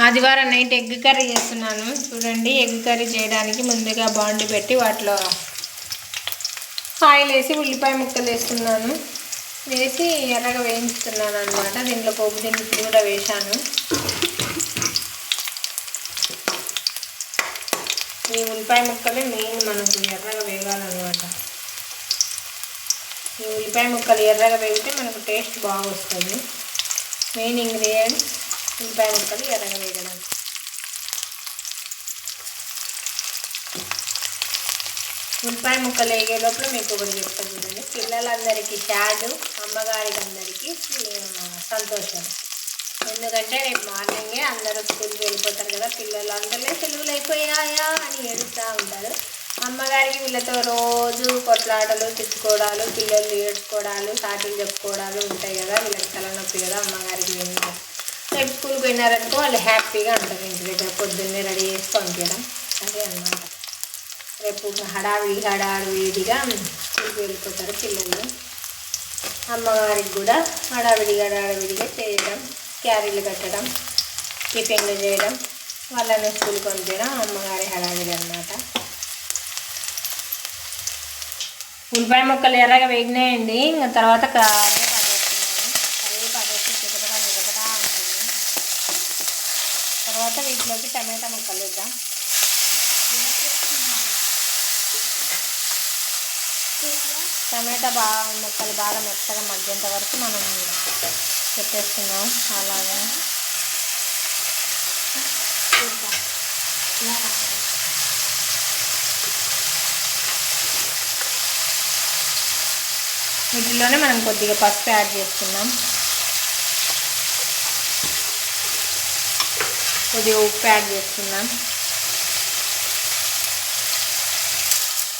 ఆదివారం night egg curry చేస్తున్నాను. చూడండి ఎగ్ కర్రీ చేయడానికి ముందుగా బాండి పెట్టి వాటిలో ఆయిల్ వేసి ఉల్లిపాయ ముక్కలు వేస్తున్నాను. వేసి ఎర్రగా వేయించుతున్నాను అనమాట దీంట్లో పోపు దినుసులు కూడా వేశాను. ఈ ఉల్లిపాయ ముక్కలే మెయిన్ మనకు ఎర్రగా వేగాలన్నమాట. ఈ ఉల్లిపాయ ముక్కలు ఎర్రగా వేగితే మనకు టేస్ట్ బాగా వస్తుంది మెయిన్ ఇంగ్రీడియంట్స్ ఉల్లిపాయ ముక్కలు ఎర్రగా వేయడం ఉల్లిపాయ ముక్కలు వేగే లోపల మీకు ఒకటి చెప్తా చూడండి. పిల్లలందరికీ షాడు అమ్మగారికి అందరికీ సంతోషం. ఎందుకంటే రేపు మార్నింగే అందరూ స్కూల్కి వెళ్ళిపోతారు కదా పిల్లలు అందరినీ సెలవులు అయిపోయాయా అని ఏడుస్తూ ఉంటారు. అమ్మగారికి వీళ్ళతో రోజు కొట్లాటలు తిట్టుకోవడాలు పిల్లలు ఏడ్చుకోవడాలు సాటిలు చెప్పుకోవడాలు ఉంటాయి కదా వీళ్ళకి తలనొప్పి కదా అమ్మగారికి ఎన్నో రేపు స్కూల్కి పోయినారనుకో వాళ్ళు హ్యాపీగా ఉంటారు ఇంటి దగ్గర పొద్దున్నే రెడీ చేసి పంపించడం. అదే అన్నమాట. రేపు హడావిడి హడావిడిగా స్కూల్కి వెళ్ళిపోతారు పిల్లలు. అమ్మగారికి కూడా హడావిడి హడావిడిగా చేయడం క్యారీలు కట్టడం టిఫిన్లు చేయడం వాళ్ళని స్కూల్కి పంపించడం అమ్మగారి హడావిడి అన్నమాట. ఉల్లిపాయ ముక్కలు ఎర్రగా వేగినాయండి. ఇంకా తర్వాత కరివేపాకు వేస్తున్నాను కరివేపాకు వేసి చిటపటా చిటపటా ఉంటుంది తర్వాత వీటిలోకి టమాటా టమాటా బాగా ముక్కలు బాగా మెత్తగా మగ్గేంత వరకు మనం పెట్టేస్తున్నాం. అలాగే. వీటిలోనే మనం కొద్దిగా పసుపు యాడ్ చేస్తున్నాం కొద్దిగా ఉప్పు యాడ్ చేస్తున్నాం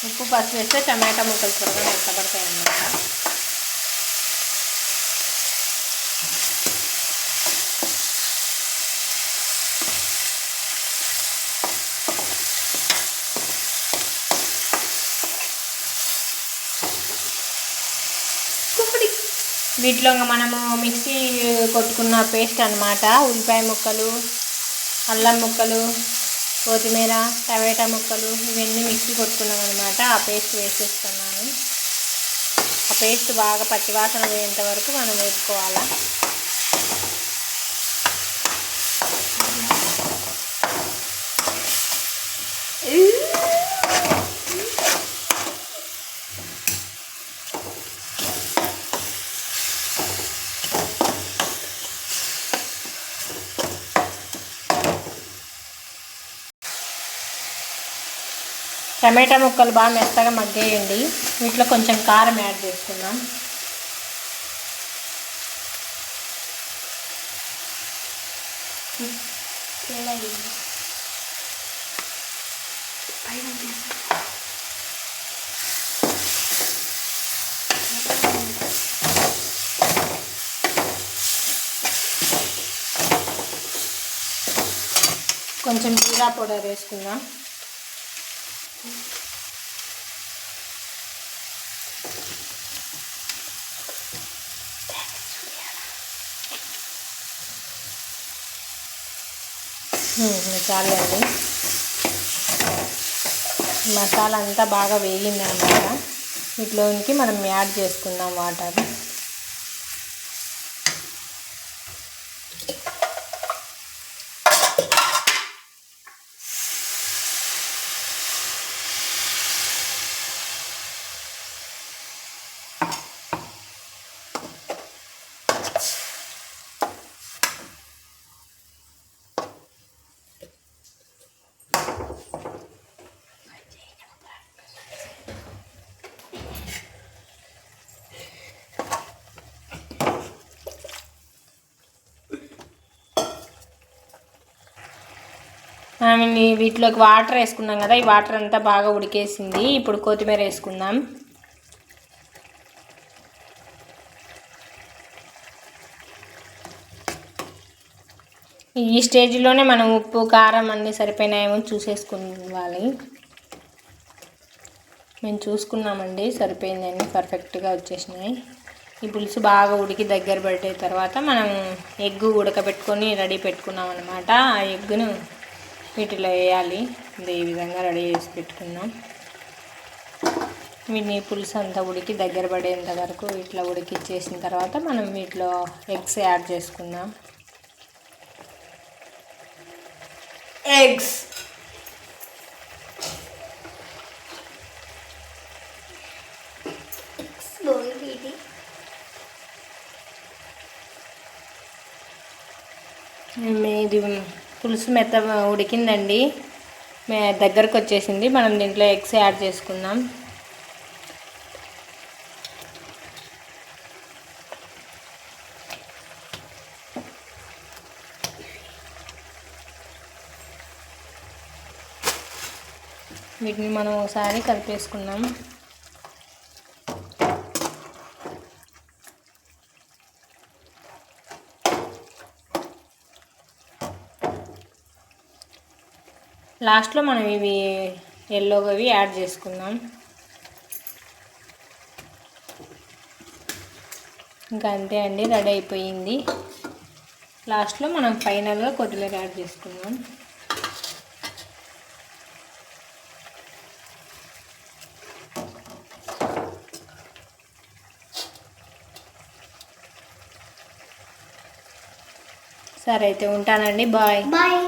ఉప్పు పసుపు వేస్తే టమాటా ముక్కలు త్వరగా మెత్తపడతాయి అన్నమాట. వీటిలో మనము మిక్సీ కొట్టుకున్న పేస్ట్ అన్నమాట ఉల్లిపాయ ముక్కలు అల్లం ముక్కలు కొత్తిమీర టమాటా ముక్కలు ఇవన్నీ మిక్సీ కొట్టుకున్నాం అనమాట ఆ పేస్ట్ వేసేస్తున్నాను. ఆ పేస్ట్ బాగా పచ్చివాసన పోయేంత వరకు మనం వేసుకోవాలా టమాటా ముక్కలు బాగా మెత్తగా మగ్గేయండి. వీటిలో కొంచెం కారం యాడ్ చేసుకుందాం. కొంచెం జీరా పౌడర్ వేసుకుందాం. చాలండి. మసాలా అంతా బాగా వేగిందనమాట. వీటిలోనికి మనం యాడ్ చేసుకుందాం వాటర్. వీటిలోకి వాటర్ వేసుకున్నాం కదా ఈ వాటర్ అంతా బాగా ఉడికేసింది. ఇప్పుడు కొత్తిమీర వేసుకుందాం. ఈ స్టేజ్లోనే మనం ఉప్పు కారం అన్నీ సరిపోయినాయేమో చూసేసుకోవాలి. మేము చూసుకున్నామండి సరిపోయిందండి పర్ఫెక్ట్గా వచ్చేసినాయి. ఈ పులుసు బాగా ఉడికి దగ్గర పడిన తర్వాత మనం ఎగ్గు ఉడకబెట్టుకొని రెడీ పెట్టుకున్నాం అనమాట ఆ ఎగ్గును వీటిలో వేయాలి. ఈ విధంగా రెడీ చేసి పెట్టుకున్నాం. వీటిని పులుసు అంతా ఉడికి దగ్గర పడేంత వరకు ఇట్లా ఉడికిచ్చేసిన తర్వాత మనం వీటిలో ఎగ్స్ యాడ్ చేసుకుందాం. ఎగ్స్! ఇది పులుసు మెత్త ఉడికిందండి. మే దగ్గరకు వచ్చేసింది మనం దీంట్లో ఎగ్స్ యాడ్ చేసుకుందాం. వీటిని మనం ఒకసారి కలిపేసుకుందాం. లాస్ట్లో మనం ఇవి ఎల్లోవి యాడ్ చేసుకుందాం. ఇంకా అంతే అండి రెడీ అయిపోయింది. లాస్ట్లో మనం ఫైనల్గా కొద్దిగా యాడ్ చేసుకుందాం. సరే అయితే ఉంటానండి బాయ్. బాయ్.